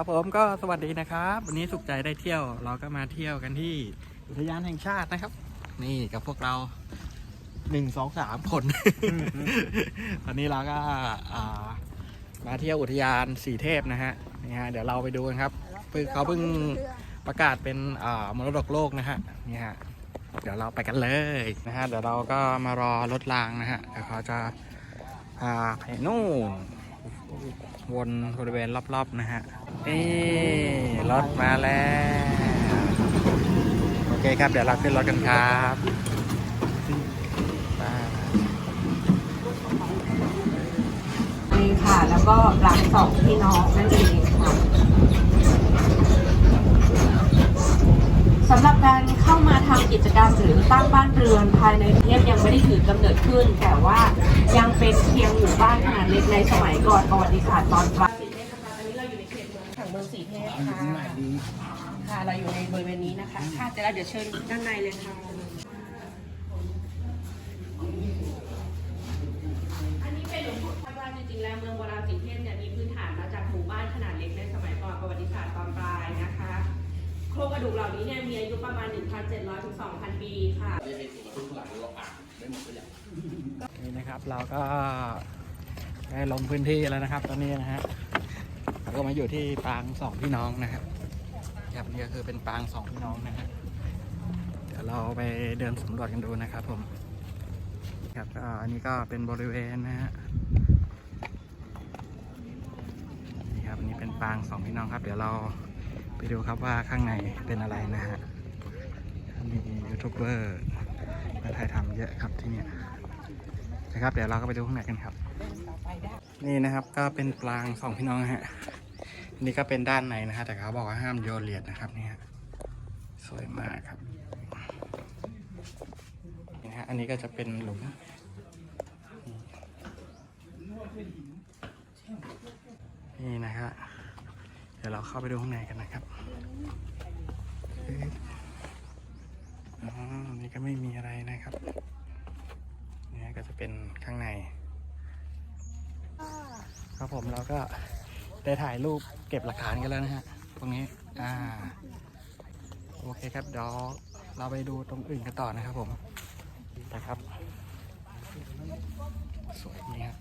ครับผมก็สวัสดีนะครับ วันนี้สุขใจได้เที่ยว เราก็มาเที่ยวกันที่อุทยานแห่งชาตินะครับ นี่กับพวกเราหนึ่งสองสามคนวันนี้เราก็อ่ามาเที่ยวอุทยานสีเทพนะฮะนี่ฮะเดี๋ยวเราไปดูกันครับเพิ่งเขาเพิ่งประกาศเป็นอ่ามรดกโลกนะฮะนี่ฮะเดี๋ยวเราไปกันเลยนะฮะเดี๋ยวเราก็มารอรถรางนะฮะเดี๋ยวเขาจะพาไปนู่นวนบริเวณรอบๆนะฮะ นี่รถมาแล้ว โอเคครับ เดี๋ยวเราขึ้นรถกันครับนี่ค่ะ แล้วก็รักสองพี่น้องนั่นเองค่ะสำหรับการเข้ามาทำกิจกรรมหรือตั้งบ้านเรือนภายในเทพยังไม่ได้ถือกำเนิดขึ้น แต่ว่ายังเป็นเพียงหมู่บ้านขนาดเล็กในสมัยก่อนประวัติศาสตร์ตอนปลาย ค่ะค่ะเราอยู่ในบริเวณนี้นะคะ ค่ะแต่เราเดี๋ยวเชิญด้านในเลยค่ะอันนี้เป็นหลวงพ่อพระว่าจริงๆแล้วเมืองโบราณสีเทพเนี่ยมีพื้นฐานมาจากหมู่บ้านขนาดเล็กในสมัยก่อนประวัติศาสตร์ตอนปลายนะคะ โครงกระดูกเหล่านี้เนี่ยมีอายุประมาณ 1,700ถึง2,000 ปีค่ะนี่นะครับเราก็ได้ลงพื้นที่แล้วนะครับ ตอนนี้นะฮะ เราก็มาอยู่ที่ปางสองพี่น้องนะครับครับนี่ก็คือเป็นปางสองพี่น้องนะฮะเดี๋ยวเราไปเดินสำรวจกันดูนะครับ ผม ครับก็อันนี้ก็เป็นบริเวณนะฮะนี่ครับอันนี้เป็นปางสองพี่น้องครับ เดี๋ยวเราไปดูครับว่าข้างในเป็นอะไรนะฮะมียูทูบเบอร์มาถ่ายทำเยอะครับที่เนี่ยนะครับ เดี๋ยวเราก็ไปดูข้างในกันครับ นี่นะครับก็เป็นปลางสองพี่น้องฮะ นี่ก็เป็นด้านในนะฮะแต่เขาบอกว่าห้ามโยนเหรียญนะครับนี่ฮะสวยมากครับนี่ฮะอันนี้ก็จะเป็นหลุมนี่นะฮะเดี๋ยวเราเข้าไปดูข้างในกันนะครับอ๋อนี่ก็ไม่มีอะไรนะครับนี่ก็จะเป็นข้างใน ครับผมเราก็ได้ถ่ายรูปเก็บหลักฐานกันแล้วนะฮะตรงนี้อ่าโอเคครับเดี๋ยวเราไปดูตรงอื่นกันต่อนะครับผมนะครับ สวยนี่ครับ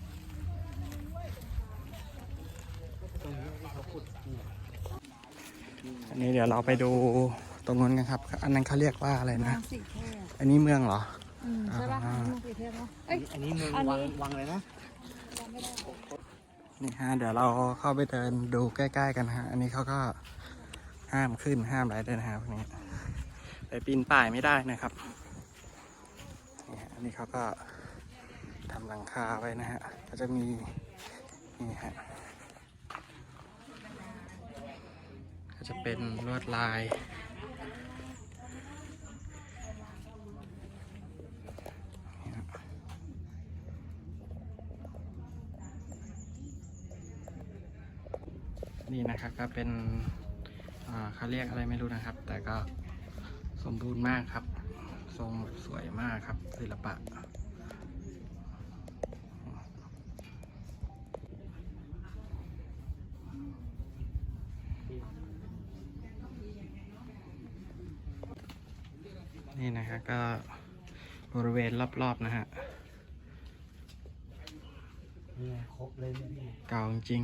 อันนี้เดี๋ยวเราไปดูตรงนู้นกันครับ อันนั้นเขาเรียกว่าอะไรนะสีเทพอันนี้เมืองเหรออืมใช่ป่ะอ่าอันนี้มันสีเทพเนาะเอ้ยอันนี้เมืองอันนี้วังวังเลยนะ นี่ฮะเดี๋ยวเราเข้าไปเดินดูใกล้ๆกันฮะ อันนี้เขาก็ห้ามขึ้นห้ามอะไรด้วยนฮะพวกนี้ไปปีนป่ายไม่ได้นะครับนี่ฮะอันนี้เขาก็ทำหลังคาไว้นะฮะก็จะมีนี่ฮะก็จะเป็นลวดลาย นี่นะครับก็เป็นอ่าเขาเรียกอะไรไม่รู้นะครับ แต่ก็สมบูรณ์มากครับ ทรงสวยมากครับ ศิลปะนี่นะฮะก็บริเวณรอบๆนะฮะเนี่ยครบเลยเนี่ยเก่าจริง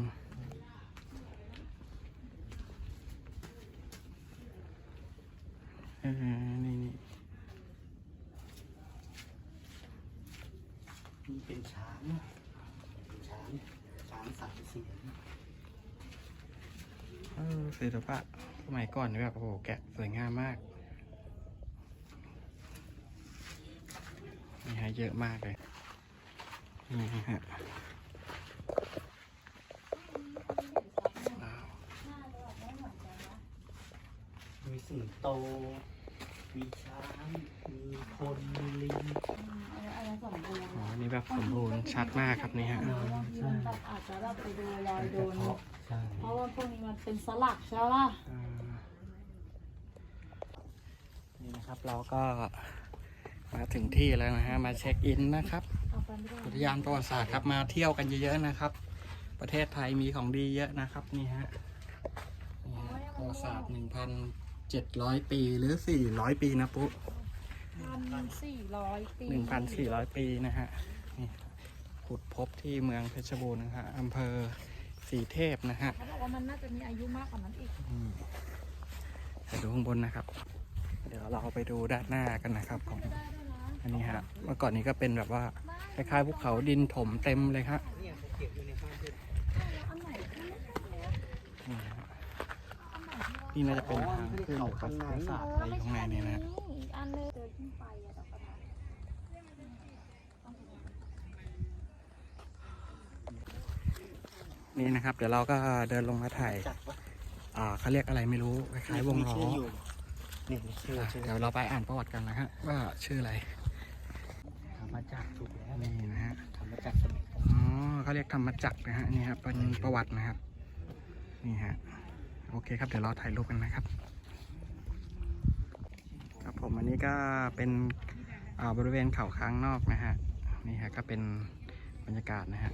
ออนี่นี่นี่เป็นช้างช้างช้างสามเสียนเออศิลปะสมัยก่อนนี่แบบโอ้โหแกะสวยงามมากนี่ฮะเยอะมากเลยนี่ฮะว้าวมีสิงโต มีช้าง มีคนมีลิงอะไรสมบูรณ์อ๋อนี่แบบสมบูรณ์ชัดมากครับนี่ฮะบางทีมันแบบอาจจะแบบไปดูรอยโดนเพาะใช่เพราะว่าพวกนี้มันเป็นสลักใช่ป่ะอ่านี่นะครับเราก็มาถึงที่แล้วนะฮะมาเช็คอินนะครับ เอาไปไม่ได้อุทยานประวัติศาสตร์ครับมาเที่ยวกันเยอะๆนะครับ ประเทศไทยมีของดีเยอะนะครับนี่ฮะวัติศาสตร์ 1,700ปีหรือ400ปีนะปุ๊พันสี่ร้อยปี1,400ปีนะฮะนี่ขุดพบที่เมืองเพชรบูรณ์นะฮะอำเภอสีเทพนะฮะเขาบอกว่ามันน่าจะมีอายุมากกว่านั้นอีกอืมไปดูข้างบนนะครับ เดี๋ยวเราไปดูด้านหน้ากันนะครับของอันนี้ฮะเมื่อก่อนนี้ก็เป็นแบบว่าคล้ายๆภูเขาดินถมเต็มเลยฮะ นี่ฮะนี่น่าจะเป็นทางขึ้นปราสาทอะไรอยู่ข้างในนี่นะฮะอีกอันเลยเดินขึ้นไปอะดอกกระถางนี่นะครับ เดี๋ยวเราก็เดินลงมาถ่ายจัดวะอ่าเขาเรียกอะไรไม่รู้คล้ายๆวงล้อมีชื่ยู่นี่นี่ชื่ออะชื่อเดี๋ยวเราไปอ่านประวัติกันนะฮะว่าชื่ออะไรธรรมจักรถูกแล้วนี่นะฮะธรรมจักรสมัยก่อนอ๋อเขาเรียกธรรมจักรนะฮะนี่ครับเป็นประวัตินะครับ นี่ฮะ โอเคครับเดี๋ยวเราถ่ายรูปกันนะครับครับผมอันนี้ก็เป็นบริเวณเขาค้างนอกนะฮะนี่ฮะก็เป็นบรรยากาศนะฮะ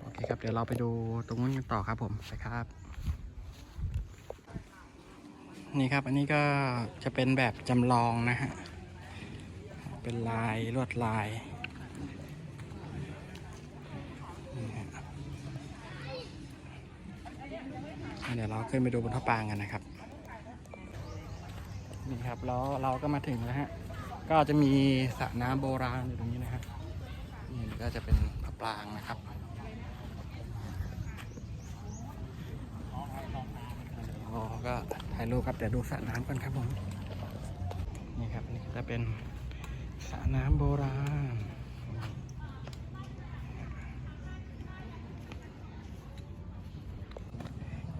โอเคครับเดี๋ยวเราไปดูตรงนู้นกันต่อครับผมไปครับ นี่ครับอันนี้ก็จะเป็นแบบจำลองนะฮะเป็นลายลวดลาย เดี๋ยวเราขึ้นไปดูบนท่อปางกันนะครับนี่ครับแล้วเราก็มาถึงแล้วฮะก็จะมีสระน้ำโบราณอยู่ตรงนี้นะฮะนี่ก็จะเป็นพระปรางนะครับอ๋อก็ถ่ายรูปครับเดี๋ยวดูสระน้ำก่อนครับผมนี่ครับนี่จะเป็นสระน้ำโบราณ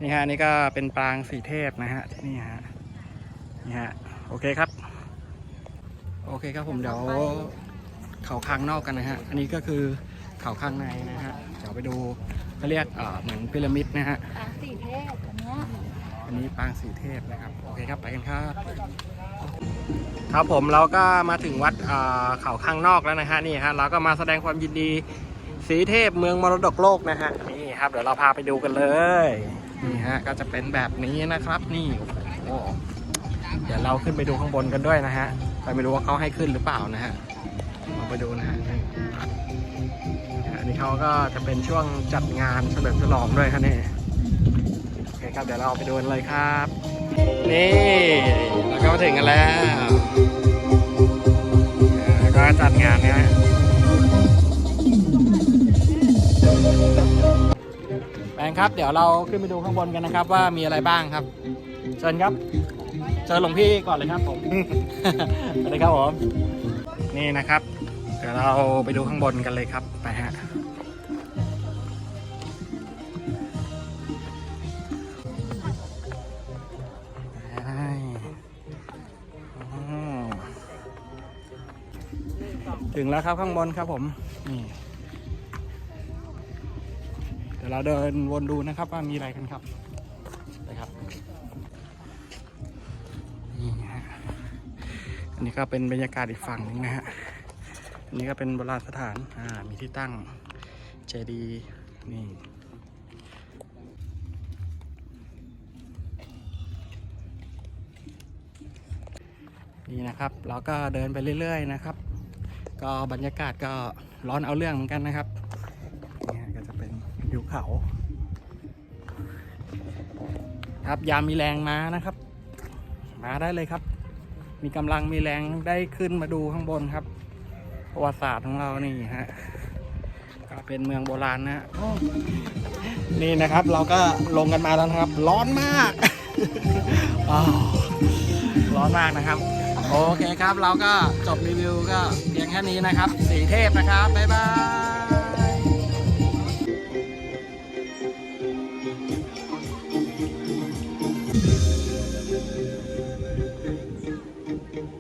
นี่ฮะนี่ก็เป็นปรางสีเทพนะฮะที่นี่ฮะนี่ฮะโอเคครับ โอเคครับผมเดี๋ยวเขาข้างนอกกันนะฮะอันนี้ก็คือเขาข้างในนะฮะเดี๋ยวไปดูเขาเรียกเอ่อเหมือนพีระมิดนะฮะอะสี่เทพอันเนี้ยอันนี้ปางสีเทพนะครับโอเคครับไปกันครับครับผมเราก็มาถึงวัดเอ่อเขาข้างนอกแล้วนะฮะนี่ฮะเราก็มาแสดงความยินดีสีเทพเมืองมรดกโลกนะฮะนี่ครับเดี๋ยวเราพาไปดูกันเลย นี่ฮะก็จะเป็นแบบนี้นะครับ นี่โอ้โหเดี๋ยวเราขึ้นไปดูข้างบนกันด้วยนะฮะแต่ไม่รู้ว่าเขาให้ขึ้นหรือเปล่านะฮะเราไปดูนะฮะนี่อันนี้เขาก็จะเป็นช่วงจัดงานเฉลิมฉลองด้วยครับนี่โอเคครับเดี๋ยวเราไปดูกันเลยครับ นี่เราก็มาถึงกันแล้วก็จัดงานเนี่ย แงครับ เดี๋ยวเราขึ้นไปดูข้างบนกันนะครับ ว่ามีอะไรบ้างครับ เชิญครับเชิญหลวงพี่ก่อนเลยครับผมสวัสดีครับผมนี่นะครับ เดี๋ยวเราไปดูข้างบนกันเลยครับไปฮะถึงแล้วครับข้างบนครับผมนี่ ดี๋ยวเราเดินวนดูนะครับว่ามีอะไรกันครับไปครับนี่ฮะอันนี้ก็เป็นบรรยากาศอีกฝั่งหนึงนะฮะอันนี้ก็เป็นโบราณสถานอ่ามีที่ตั้งเจดีย์นี่นี่นะครับ เราก็เดินไปเรื่อย ๆ นะครับ ก็บรรยากาศก็ร้อนเอาเรื่องเหมือนกันนะครับนี่ฮะก็จะเป็นวิว เขาครับยามมีแรงมานะครับ มาได้เลยครับ มีกำลังมีแรงได้ขึ้นมาดูข้างบนครับประวัติศาสตร์ของเรานี่ฮะก็เป็นเมืองโบราณนะฮะนี่นะครับเราก็ลงกันมาแล้วนะครับ ร้อนมากร้อนมากนะครับ โอเคครับ เราก็จบรีวิวก็เพียงแค่นี้นะครับ สีเทพนะครับ บ๊ายบาย